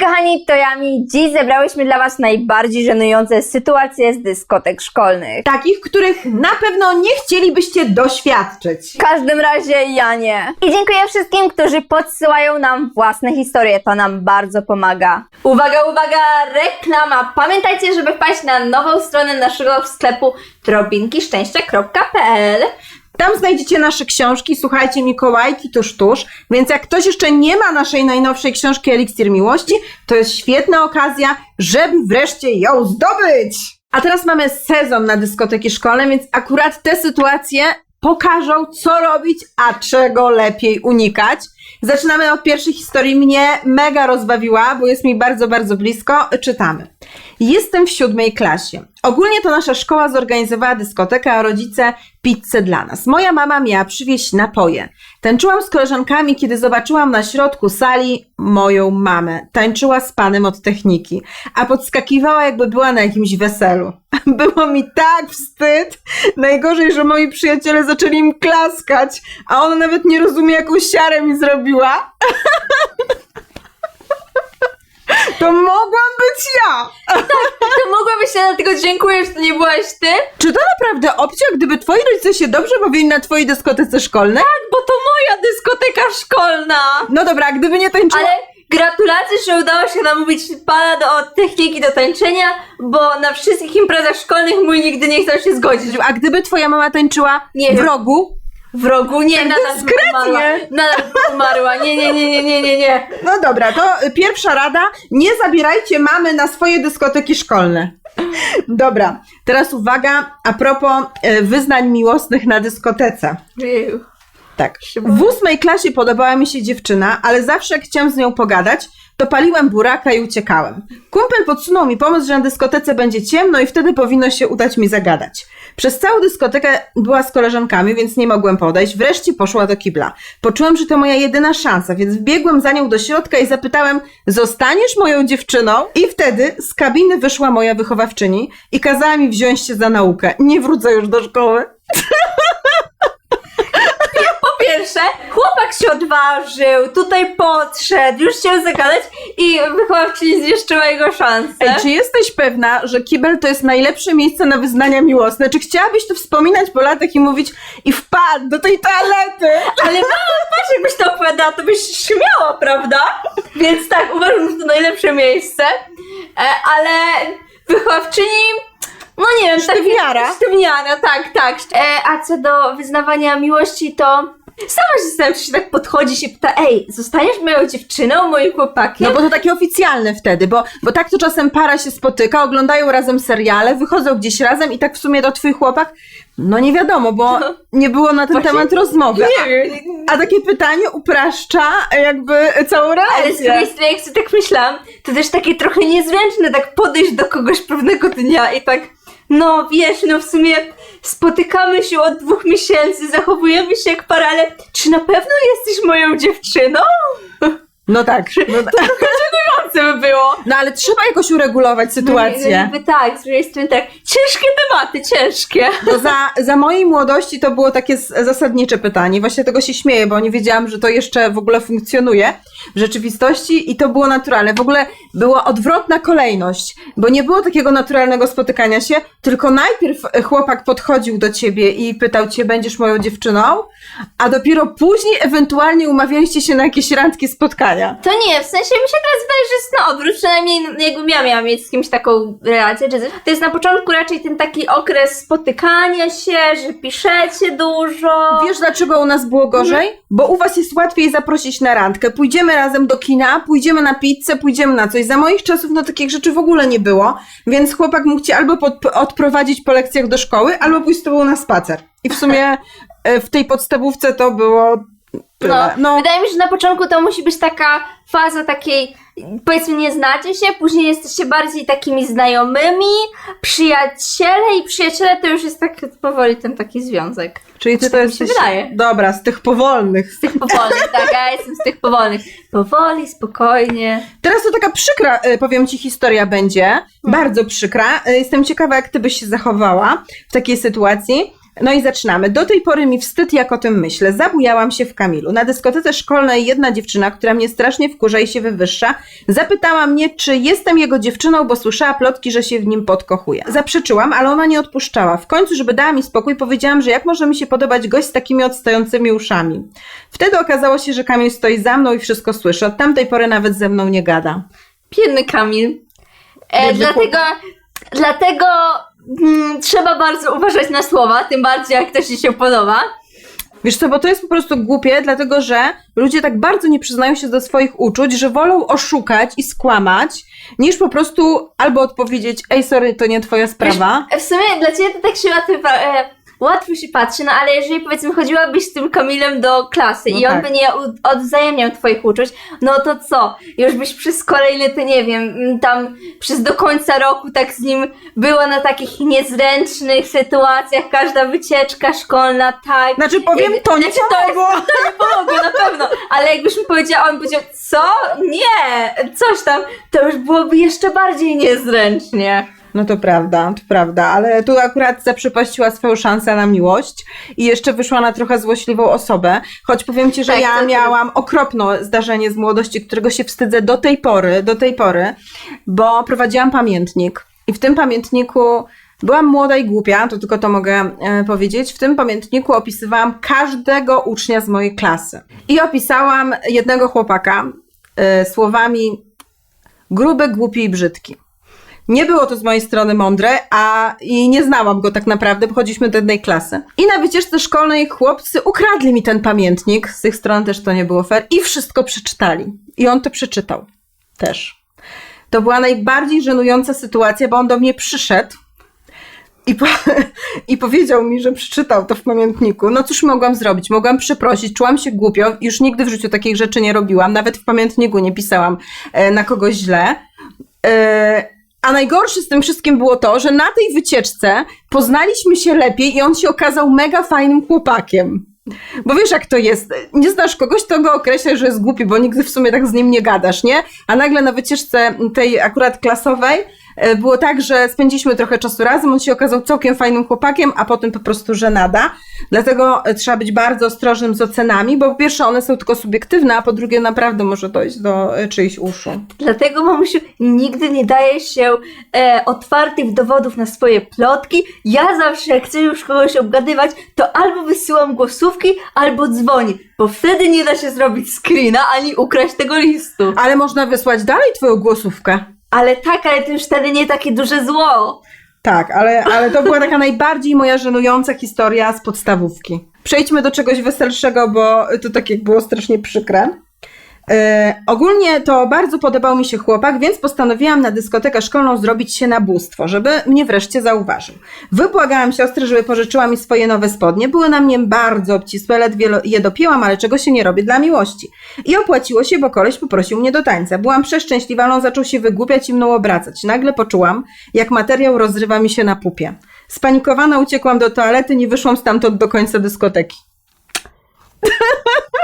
kochani, to Jami. Dziś zebrałyśmy dla Was najbardziej żenujące sytuacje z dyskotek szkolnych. Takich, których na pewno nie chcielibyście doświadczyć. W każdym razie ja nie. I dziękuję wszystkim, którzy podsyłają nam własne historie. To nam bardzo pomaga. Uwaga, uwaga, reklama! Pamiętajcie, żeby wpaść na nową stronę naszego sklepu drobinkiszczęścia.pl Tam znajdziecie nasze książki, słuchajcie, Mikołajki tuż tuż, więc jak ktoś jeszcze nie ma naszej najnowszej książki Eliksir Miłości, to jest świetna okazja, żeby wreszcie ją zdobyć! A teraz mamy sezon na dyskoteki szkolne, więc akurat te sytuacje pokażą, co robić, a czego lepiej unikać. Zaczynamy od pierwszej historii. Mnie mega rozbawiła, bo jest mi bardzo, bardzo blisko. Czytamy. Jestem w siódmej klasie. Ogólnie to nasza szkoła zorganizowała dyskotekę, a rodzice pizzę dla nas. Moja mama miała przywieźć napoje. Tańczyłam z koleżankami, kiedy zobaczyłam na środku sali moją mamę. Tańczyła z panem od techniki, a podskakiwała jakby była na jakimś weselu. Było mi tak wstyd. Najgorzej, że moi przyjaciele zaczęli im klaskać, a ona nawet nie rozumie, jaką siarę mi zrobiła. To mogłam być ja! To mogłabyś się dlatego dziękuję, że to nie byłaś ty? Czy to naprawdę opcja, gdyby twoi rodzice się dobrze bawili na twojej dyskotece szkolnej? Bo to moja dyskoteka szkolna! No dobra, a gdyby nie tańczyła... Ale gratulacje, że udało się namówić pana do od techniki do tańczenia, bo na wszystkich imprezach szkolnych mój nigdy nie chciał się zgodzić. A gdyby twoja mama tańczyła Nie w wiem. rogu? W rogu nie, nadal by dyskretnie. umarła. Nadal umarła. Nie, nie, nie, nie, nie, nie, nie. No dobra, to pierwsza rada. Nie zabierajcie mamy na swoje dyskoteki szkolne. Dobra, teraz uwaga, a propos y, wyznań miłosnych na dyskotece. Tak. W ósmej klasie podobała mi się dziewczyna, ale zawsze jak chciałam z nią pogadać, to paliłem buraka i uciekałem. Kumpel podsunął mi pomysł, że na dyskotece będzie ciemno i wtedy powinno się udać mi zagadać. Przez całą dyskotekę była z koleżankami, więc nie mogłem podejść. Wreszcie poszła do kibla. Poczułem, że to moja jedyna szansa, więc wbiegłem za nią do środka i zapytałem, zostaniesz moją dziewczyną? I wtedy z kabiny wyszła moja wychowawczyni i kazała mi wziąć się za naukę. Nie wrócę już do szkoły. Pierwsze, chłopak się odważył, tutaj podszedł, już chciał zagadać i wychowawczyni zniszczyła jego szansę. Ej, czy jesteś pewna, że kibel to jest najlepsze miejsce na wyznania miłosne? Czy chciałabyś to wspominać po latach i mówić i wpadł do tej toalety? Ale mama, patrz, jakbyś to opowiadała, to byś się śmiała, prawda? Więc tak, uważam, że to najlepsze miejsce. E, ale wychowawczyni, no nie wiem, Sztywniara. Sztywniara, tak, tak. E, a co do wyznawania miłości, to sama się zastanawiam, czy się tak podchodzi, się pyta, ej, zostaniesz moją dziewczyną, moim chłopakiem? No bo to takie oficjalne wtedy, bo, bo tak to czasem para się spotyka, oglądają razem seriale, wychodzą gdzieś razem i tak w sumie to twój chłopak, no nie wiadomo, bo nie było na ten Właśnie temat rozmowy. nie wiem. A, a takie pytanie upraszcza jakby całą Ale z relację. drugiej strony, jak sobie tak myślałam, to też takie trochę niezręczne tak podejść do kogoś pewnego dnia i tak, no wiesz, no w sumie spotykamy się od dwóch miesięcy, zachowujemy się jak para, ale czy na pewno jesteś moją dziewczyną? No tak. No, tak. Co by było? no ale trzeba jakoś uregulować sytuację. No, jakby tak, z drugiej strony tak, ciężkie tematy, ciężkie. Bo za, za mojej młodości to było takie z- zasadnicze pytanie. Właśnie tego się śmieję, bo nie wiedziałam, że to jeszcze w ogóle funkcjonuje w rzeczywistości i to było naturalne. W ogóle była odwrotna kolejność, bo nie było takiego naturalnego spotykania się, tylko najpierw chłopak podchodził do ciebie i pytał cię, będziesz moją dziewczyną, a dopiero później ewentualnie umawialiście się na jakieś randkie spotkania. To nie, w sensie mi się teraz wydaje, że jest na odwrót, przynajmniej jakbym ja miała mieć z kimś taką relację, czy coś. To jest na początku raczej ten taki okres spotykania się, że piszecie dużo. Wiesz, dlaczego u nas było gorzej? Bo u was jest łatwiej zaprosić na randkę. Pójdziemy razem do kina, pójdziemy na pizzę, pójdziemy na coś. Za moich czasów no takich rzeczy w ogóle nie było, więc chłopak mógł cię albo pod, odprowadzić po lekcjach do szkoły, albo pójść z tobą na spacer. I w sumie e, w tej podstawówce to było No. No, Wydaje mi się, że na początku to musi być taka faza takiej, powiedzmy nie znacie się, później jesteście bardziej takimi znajomymi, przyjaciele i przyjaciele to już jest tak powoli ten taki związek. czyli ty to tak mi się jesteś... wydaje. Dobra, z tych powolnych. Z tych powolnych, tak, ja jestem z tych powolnych. Powoli, spokojnie. Teraz to taka przykra, e, powiem ci, historia będzie. Bardzo przykra. E, Jestem ciekawa, jak ty byś się zachowała w takiej sytuacji. No i zaczynamy. Do tej pory mi wstyd, jak o tym myślę. Zabujałam się w Kamilu. Na dyskotece szkolnej jedna dziewczyna, która mnie strasznie wkurza i się wywyższa, zapytała mnie, czy jestem jego dziewczyną, bo słyszała plotki, że się w nim podkochuje. Zaprzeczyłam, ale ona nie odpuszczała. W końcu, żeby dała mi spokój, powiedziałam, że jak może mi się podobać gość z takimi odstającymi uszami. Wtedy okazało się, że Kamil stoi za mną i wszystko słyszy. Od tamtej pory nawet ze mną nie gada. Biedny Kamil. E, dlatego dlatego mm, trzeba bardzo uważać na słowa, tym bardziej jak ktoś ci się podoba. Wiesz co, bo to jest po prostu głupie, dlatego że ludzie tak bardzo nie przyznają się do swoich uczuć, że wolą oszukać i skłamać, niż po prostu albo odpowiedzieć, ej, sorry, to nie twoja sprawa. Wiesz, w sumie dla ciebie to tak się łatwo, łatwo się patrzy, no ale jeżeli powiedzmy chodziłabyś z tym Kamilem do klasy No i on tak. by nie odwzajemniał twoich uczuć, no to co? Już byś przez kolejny, to nie wiem, tam przez do końca roku tak z nim była na takich niezręcznych sytuacjach, każda wycieczka szkolna, tak. Znaczy powiem, to nie znaczy, to jest- pomogło. To nie pomogło, na pewno. Ale jakbyś mi powiedziała, on powiedział, co? Nie, coś tam, to już byłoby jeszcze bardziej niezręcznie. No to prawda, to prawda, ale tu akurat zaprzepaściła swoją szansę na miłość i jeszcze wyszła na trochę złośliwą osobę, choć powiem Ci, że Tak, ja to- miałam okropne zdarzenie z młodości, którego się wstydzę do tej pory, do tej pory, bo prowadziłam pamiętnik i w tym pamiętniku byłam młoda i głupia, to tylko to mogę e, powiedzieć, w tym pamiętniku opisywałam każdego ucznia z mojej klasy i opisałam jednego chłopaka e, słowami gruby, głupi i brzydki. Nie było to z mojej strony mądre, a i nie znałam go tak naprawdę, bo chodziliśmy do jednej klasy. I na wycieczce szkolnej chłopcy ukradli mi ten pamiętnik, z tych stron też to nie było fair, i wszystko przeczytali. I on to przeczytał też. To była najbardziej żenująca sytuacja, bo on do mnie przyszedł i, po, i powiedział mi, że przeczytał to w pamiętniku. No cóż mogłam zrobić? Mogłam przeprosić, czułam się głupio, już nigdy w życiu takich rzeczy nie robiłam, nawet w pamiętniku nie pisałam e, na kogoś źle. A najgorsze z tym wszystkim było to, że na tej wycieczce poznaliśmy się lepiej i on się okazał mega fajnym chłopakiem. Bo wiesz, jak to jest. Nie znasz kogoś, to go określasz, że jest głupi, bo nigdy w sumie tak z nim nie gadasz, nie? A nagle na wycieczce tej akurat klasowej było tak, że spędziliśmy trochę czasu razem, on się okazał całkiem fajnym chłopakiem, a potem po prostu żenada. Dlatego e, trzeba być bardzo ostrożnym z ocenami, bo po pierwsze one są tylko subiektywne, a po drugie naprawdę może dojść do e, czyichś uszu. Dlatego, mamusiu, nigdy nie daje się e, otwartych dowodów na swoje plotki. Ja zawsze, jak chcę już kogoś obgadywać, to albo wysyłam głosówki, albo dzwoni, bo wtedy nie da się zrobić screena, ani ukraść tego listu. Ale można wysłać dalej twoją głosówkę. Ale tak, ale to już wtedy nie takie duże zło. Tak, ale, ale to była taka najbardziej moja żenująca historia z podstawówki. Przejdźmy do czegoś weselszego, bo to tak jak było strasznie przykre. E, ogólnie to bardzo podobał mi się chłopak, więc postanowiłam na dyskotekę szkolną zrobić się na bóstwo, żeby mnie wreszcie zauważył. Wybłagałam siostrę, żeby pożyczyła mi swoje nowe spodnie. Były na mnie bardzo obcisłe, ledwie je dopięłam, ale czego się nie robi dla miłości. I opłaciło się, bo koleś poprosił mnie do tańca. Byłam przeszczęśliwa, on zaczął się wygłupiać i mną obracać. Nagle poczułam, jak materiał rozrywa mi się na pupie. Spanikowana uciekłam do toalety, nie wyszłam stamtąd do końca dyskoteki.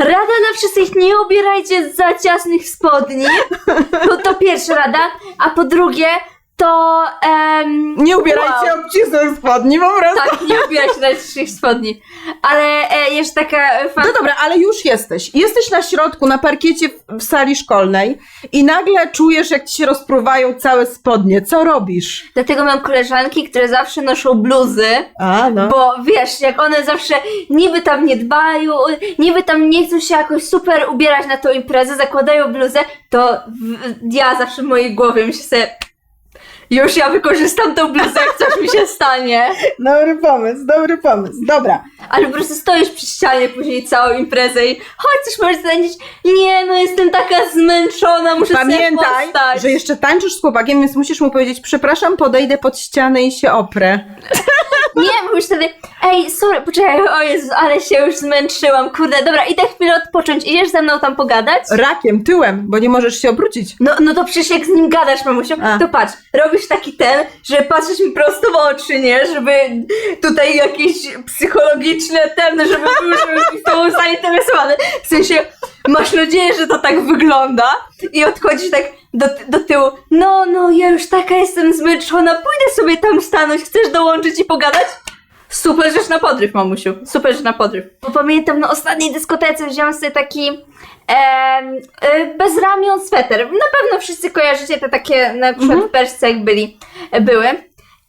Rada dla wszystkich, nie ubierajcie za ciasnych spodni. To, to pierwsza rada. A po drugie, to... em, Nie ubierajcie Wow. obcisłych spodni, po prostu. Tak, nie ubierać się spodni. Ale e, jeszcze taka fan... No dobra, ale już jesteś. Jesteś na środku, na parkiecie w, w sali szkolnej i nagle czujesz, jak ci się rozpruwają całe spodnie. Co robisz? Dlatego mam koleżanki, które zawsze noszą bluzy, A, no. bo wiesz, jak one zawsze niby tam nie dbają, niby tam nie chcą się jakoś super ubierać na tą imprezę, zakładają bluzę, to w, ja zawsze w mojej głowie myślę sobie, już ja wykorzystam tą bluzę, jak coś mi się stanie. Dobry pomysł, dobry pomysł. Dobra. Ale po prostu stoisz przy ścianie później całą imprezę i chodź, coś możesz tańczyć. Nie, no jestem taka zmęczona, muszę sobie Pamiętaj, postać. że jeszcze tańczysz z chłopakiem, więc musisz mu powiedzieć, przepraszam, podejdę pod ścianę i się oprę. Nie, mówisz wtedy, ej, sorry, poczekaj, o Jezu, ale się już zmęczyłam, kurde, dobra, idę chwilę odpocząć, idziesz ze mną tam pogadać? Rakiem, tyłem, bo nie możesz się obrócić. No, no to przecież jak z nim gadasz, mamusiu, A. to patrz, robisz taki ten, że patrzysz mi prosto w oczy, nie? Żeby tutaj jakieś psychologiczne ten, żeby żeby być tobą zainteresowany. W sensie, masz nadzieję, że to tak wygląda i odchodzisz tak do, do tyłu. No, no, ja już taka jestem zmęczona, pójdę sobie tam stanąć, chcesz dołączyć i pogadać? Super rzecz na podryw, mamusiu. Super rzecz na podryw. Bo pamiętam na ostatniej dyskotece wziąłem sobie taki e, bezramion sweter. Na pewno wszyscy kojarzycie te takie, na przykład w Perszce jak byli, e, były.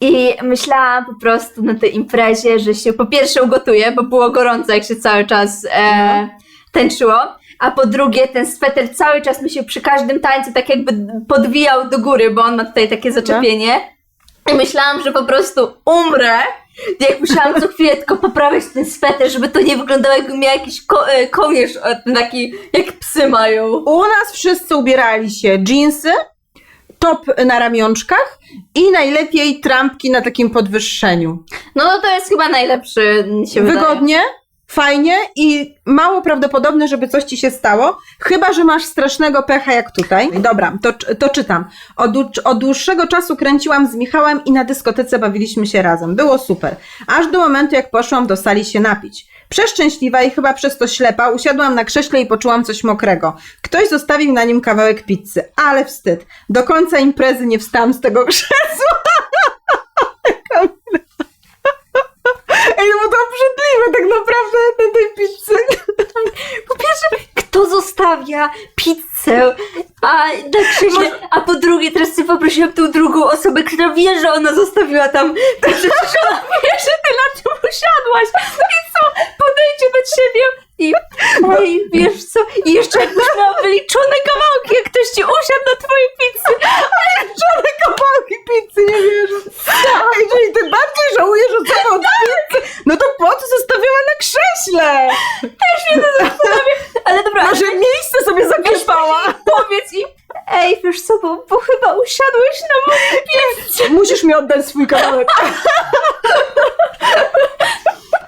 I myślałam po prostu na tej imprezie, że się po pierwsze ugotuję, bo było gorąco, jak się cały czas e, tańczyło. A po drugie, ten sweter cały czas mi się przy każdym tańcu tak jakby podwijał do góry, bo on ma tutaj takie zaczepienie. I myślałam, że po prostu umrę. Jak musiałam co chwilę tylko poprawiać ten sweter, żeby to nie wyglądało jakby miał jakiś ko- e, kołnierz taki, jak psy mają. U nas wszyscy ubierali się jeansy, top na ramionczkach i najlepiej trampki na takim podwyższeniu. No, to jest chyba najlepszy, mi się wydaje. Fajnie i mało prawdopodobne, żeby coś ci się stało, chyba że masz strasznego pecha jak tutaj. Dobra, to, to czytam. Od, od dłuższego czasu kręciłam z Michałem i na dyskotece bawiliśmy się razem. Było super. Aż do momentu, jak poszłam do sali się napić. Przeszczęśliwa i chyba przez to ślepa, usiadłam na krześle i poczułam coś mokrego. Ktoś zostawił na nim kawałek pizzy, ale wstyd. Do końca imprezy nie wstałam z tego krzesła. Tak naprawdę na tej pizzy. Po pierwsze, kto zostawia pizzę, a na krześle, a po drugie, teraz sobie poprosiłam tą drugą osobę, która wie, że ona zostawiła tam pizzę, przecież ona wie, że ty na tym usiadłaś. I co, podejdzie do ciebie. I ej, wiesz co, i jeszcze jakbyś miała wyliczone kawałki, jak ktoś ci usiadł na twojej pizzy. Żadne kawałki pizzy, nie wierzę. Ej, czyli ty bardziej żałujesz od sobie od pizzy? No to po co zostawiała na krześle? Ale dobra, Może miejsce sobie zaklepała. powiedz im, ej, wiesz co, bo, bo chyba usiadłeś na mojej pizzy. Musisz swój kawałek.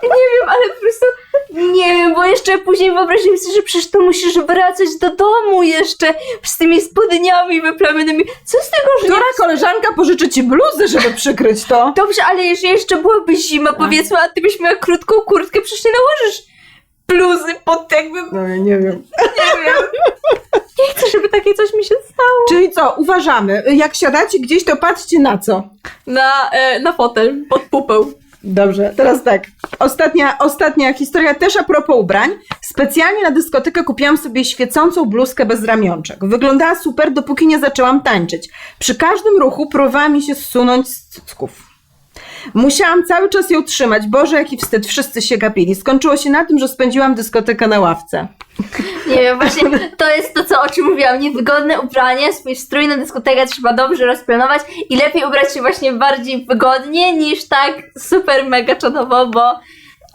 Nie wiem, ale po prostu nie wiem, bo jeszcze później wyobraziłem sobie, że przecież to musisz wracać do domu jeszcze z tymi spodniami wyplamionymi. Co z tego, że nie... Która koleżanka pożyczy ci bluzę, żeby przykryć to? Dobrze, ale jeżeli jeszcze byłaby zima, powiedzmy, a ty byś miała krótką kurtkę, przecież nie nałożysz bluzy pod jakby... No ja nie wiem. Nie wiem. Nie chcę, żeby takie coś mi się stało. Czyli co, uważamy, jak siadacie gdzieś, to patrzcie na co. Na, e, na fotel, pod pupę. Dobrze, teraz tak. Ostatnia, ostatnia historia też a propos ubrań. Specjalnie na dyskotekę kupiłam sobie świecącą bluzkę bez ramionczek. Wyglądała super, dopóki nie zaczęłam tańczyć. Przy każdym ruchu próbowała mi się zsunąć z cycków. Musiałam cały czas ją trzymać. Boże, jaki wstyd, wszyscy się gapili. Skończyło się na tym, że spędziłam dyskotekę na ławce. Nie wiem, właśnie to jest to, co o czym mówiłam. Niewygodne ubranie, swój strój na dyskotekę trzeba dobrze rozplanować i lepiej ubrać się właśnie bardziej wygodnie niż tak super mega czadowo, bo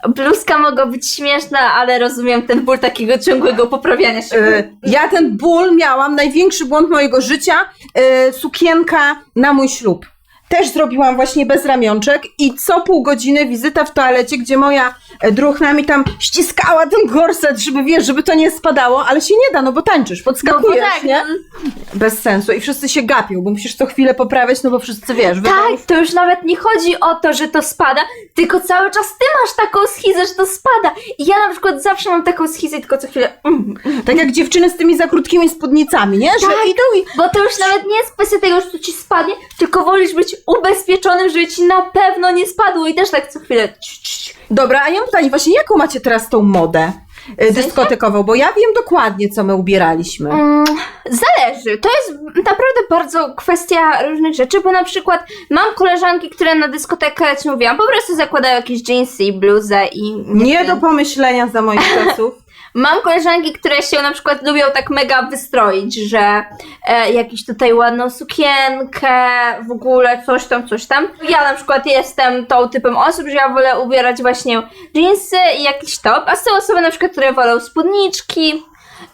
bluzka mogła być śmieszna, ale rozumiem ten ból takiego ciągłego poprawiania się. E, Ja ten ból miałam, największy błąd mojego życia, e, sukienka na mój ślub. Też zrobiłam właśnie bez ramionczek i co pół godziny wizyta w toalecie, gdzie moja e, druhna mi tam ściskała ten gorset, żeby wiesz, żeby to nie spadało, ale się nie da, no bo tańczysz, No podskakujesz, tak, nie? Bez sensu i wszyscy się gapią, bo musisz co chwilę poprawiać, no bo wszyscy wiesz, Tak, to już nawet nie chodzi o to, że to spada, tylko cały czas ty masz taką schizę, że to spada. I ja na przykład zawsze mam taką schizę, tylko co chwilę. Mm, tak jak dziewczyny z tymi za krótkimi spódnicami, nie? Że Tak. idą i Bo to już nawet nie jest kwestia tego, że to ci spadnie, tylko wolisz być ubezpieczonym, żeby ci na pewno nie spadło i też tak co chwilę. Dobra, a ja mam pytanie, właśnie jaką macie teraz tą modę e, dyskotekową? Bo ja wiem dokładnie, co my ubieraliśmy. Mm, zależy. To jest naprawdę bardzo kwestia różnych rzeczy, bo na przykład mam koleżanki, które na dyskotekę, jak ci mówiłam, po prostu zakładają jakieś jeansy i bluzę i... Nie do pomyślenia za moich czasów. Mam koleżanki, które się na przykład lubią tak mega wystroić, że e, jakąś tutaj ładną sukienkę, w ogóle coś tam, coś tam. Ja na przykład jestem tą typem osób, że ja wolę ubierać właśnie jeansy i jakiś top, a są osoby na przykład, które wolą spódniczki.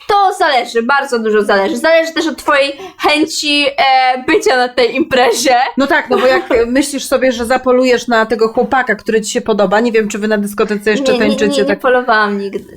To zależy, bardzo dużo zależy. Zależy też od twojej chęci e, bycia na tej imprezie. No tak, no bo jak myślisz sobie, że zapolujesz na tego chłopaka, który ci się podoba, nie wiem, czy wy na dyskotece jeszcze nie, nie, tańczycie nie, nie tak. polowałam nigdy.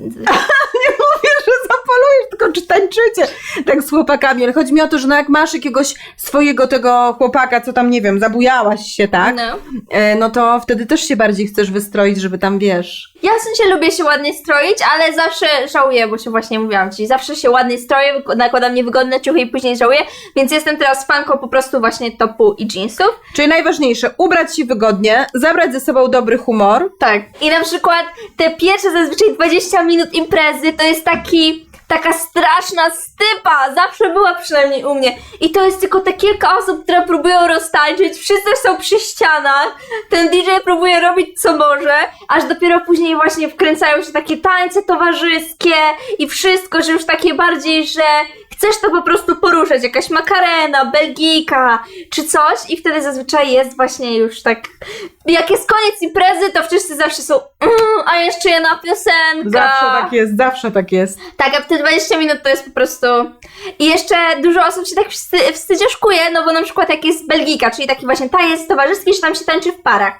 Mówię, że polujesz, tylko czy tańczycie tak z chłopakami. Ale chodzi mi o to, że no jak masz jakiegoś swojego tego chłopaka, co tam, nie wiem, zabujałaś się, tak? No. E, no to wtedy też się bardziej chcesz wystroić, żeby tam, wiesz... Ja w sensie lubię się ładnie stroić, ale zawsze żałuję, bo się właśnie mówiłam ci. Zawsze się ładnie stroję, nakładam niewygodne ciuchy i później żałuję, więc jestem teraz fanką po prostu właśnie topu i jeansów. Czyli najważniejsze, ubrać się wygodnie, zabrać ze sobą dobry humor. Tak. I na przykład te pierwsze zazwyczaj 20 minut imprezy to jest taki. Taka straszna stypa, zawsze była przynajmniej u mnie. I to jest tylko te kilka osób, które próbują roztańczyć, wszyscy są przy ścianach, ten DJ próbuje robić co może, aż dopiero później właśnie wkręcają się takie tańce towarzyskie i wszystko, że już takie bardziej, że chcesz to po prostu poruszać, jakaś makarena, belgijka czy coś i wtedy zazwyczaj jest właśnie już tak, jak jest koniec imprezy, to wszyscy zawsze są mm, a jeszcze jedna piosenka. Zawsze tak jest, zawsze tak jest. Tak, a te 20 minut to jest po prostu... I jeszcze dużo osób się tak wsty wstydziaszkuje, no bo na przykład jak jest Belgika, czyli taki właśnie taniec towarzyski, że tam się tańczy w parach.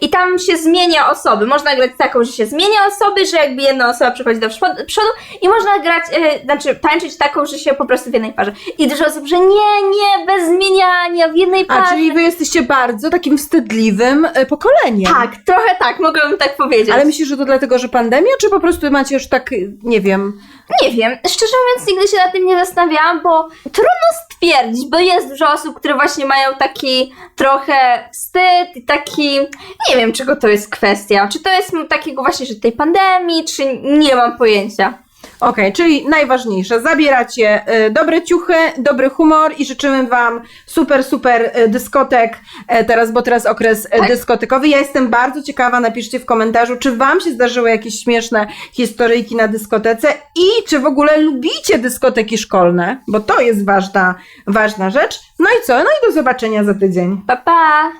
I tam się zmienia osoby. Można grać taką, że się zmienia osoby, że jakby jedna osoba przychodzi do przod- przodu i można grać, e, znaczy tańczyć taką, że się po prostu w jednej parze. I dużo osób, że nie, nie, bez zmieniania, w jednej parze. A, czyli wy jesteście bardzo takim wstydliwym e, pokoleniem. Tak, trochę tak, mogłabym tak powiedzieć. Ale myślisz, że to dlatego, że pandemia, czy po prostu macie już tak, nie wiem... Nie wiem, szczerze mówiąc nigdy się nad tym nie zastanawiałam, bo trudno stwierdzić, bo jest dużo osób, które właśnie mają taki trochę wstyd i taki, nie wiem czego to jest kwestia, czy to jest takiego właśnie, że tej pandemii, czy nie mam pojęcia. Okej, czyli najważniejsze, zabieracie e, dobre ciuchy, dobry humor i życzymy Wam super, super e, dyskotek e, teraz, bo teraz okres e, Tak. dyskotekowy. Ja jestem bardzo ciekawa, napiszcie w komentarzu, czy Wam się zdarzyły jakieś śmieszne historyjki na dyskotece i czy w ogóle lubicie dyskoteki szkolne, bo to jest ważna, ważna rzecz. No i co? No i do zobaczenia za tydzień. Pa, pa!